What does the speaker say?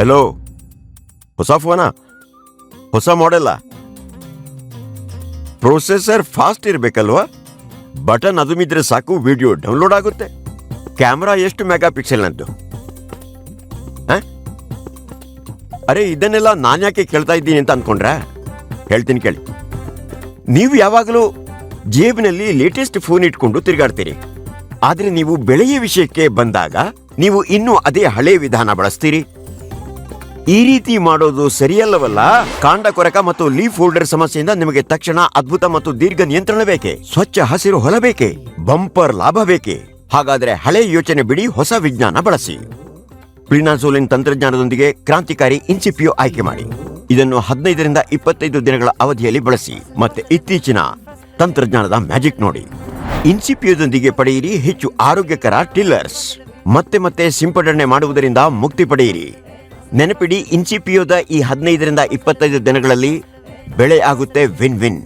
Hello ಹೊಸ ಫೋನಾ ಹೊಸ ಮಾಡೆಲ್ಲ ಪ್ರೊಸೆಸರ್ ಫಾಸ್ಟ್ ಇರಬೇಕಲ್ವಾ? ಬಟನ್ ಅದುಮಿದ್ರೆ ಸಾಕು ವಿಡಿಯೋ ಡೌನ್ಲೋಡ್ ಆಗುತ್ತೆ. ಕ್ಯಾಮ್ರಾ ಎಷ್ಟು ಮೆಗಾ ಪಿಕ್ಸೆಲ್ ನಂದು ಅರೆ, ಇದನ್ನೆಲ್ಲ ನಾನು ಯಾಕೆ ಕೇಳ್ತಾ ಇದ್ದೀನಿ ಅಂತ ಅನ್ಕೊಂಡ್ರೆ? ಹೇಳ್ತೀನಿ ಕೇಳಿ. ನೀವು ಯಾವಾಗಲೂ ಜೇಬಿನಲ್ಲಿ ಲೇಟೆಸ್ಟ್ ಫೋನ್ ಇಟ್ಕೊಂಡು ತಿರುಗಾಡ್ತೀರಿ. ಆದರೆ ನೀವು ಬೆಳೆಯ ವಿಷಯಕ್ಕೆ ಬಂದಾಗ ನೀವು ಇನ್ನೂ ಅದೇ ಹಳೆ ವಿಧಾನ ಬಳಸ್ತೀರಿ. ಈ ರೀತಿ ಮಾಡೋದು ಸರಿಯಲ್ಲವಲ್ಲ? ಕಾಂಡ ಕೊರಕ ಮತ್ತು ಲೀಫ್ ಹೋಲ್ಡರ್ ಸಮಸ್ಯೆಯಿಂದ ನಿಮಗೆ ತಕ್ಷಣ ಅದ್ಭುತ ಮತ್ತು ದೀರ್ಘ ನಿಯಂತ್ರಣ ಬೇಕೆ? ಸ್ವಚ್ಛ ಹಸಿರು ಹೊಲ ಬೇಕೆ? ಬಂಪರ್ ಲಾಭ ಬೇಕೆ? ಹಾಗಾದ್ರೆ ಹಳೆ ಯೋಚನೆ ಬಿಡಿ, ಹೊಸ ವಿಜ್ಞಾನ ಬಳಸಿ. ಪ್ರಿನಾಸೋಲಿನ್ ತಂತ್ರಜ್ಞಾನದೊಂದಿಗೆ ಕ್ರಾಂತಿಕಾರಿ ಇನ್ಸಿಪಿಯೋ ಆಯ್ಕೆ ಮಾಡಿ. ಇದನ್ನು ಹದಿನೈದರಿಂದ ಇಪ್ಪತ್ತೈದು ದಿನಗಳ ಅವಧಿಯಲ್ಲಿ ಬಳಸಿ. ಮತ್ತೆ ಇತ್ತೀಚಿನ ತಂತ್ರಜ್ಞಾನದ ಮ್ಯಾಜಿಕ್ ನೋಡಿ. ಇನ್ಸಿಪಿಯೋದೊಂದಿಗೆ ಪಡೆಯಿರಿ, ಹೆಚ್ಚು ಆರೋಗ್ಯಕರ ಟಿಲ್ಲರ್ಸ್. ಮತ್ತೆ ಮತ್ತೆ ಸಿಂಪಡಣೆ ಮಾಡುವುದರಿಂದ ಮುಕ್ತಿ ಪಡೆಯಿರಿ. ನೆನಪಿಡಿ ಇನ್ಸಿಪಿಯೋದ ಈ ಹದಿನೈದರಿಂದ ಇಪ್ಪತ್ತೈದು ದಿನಗಳಲ್ಲಿ ಬೆಳೆ ಆಗುತ್ತೆ ವಿನ್ ವಿನ್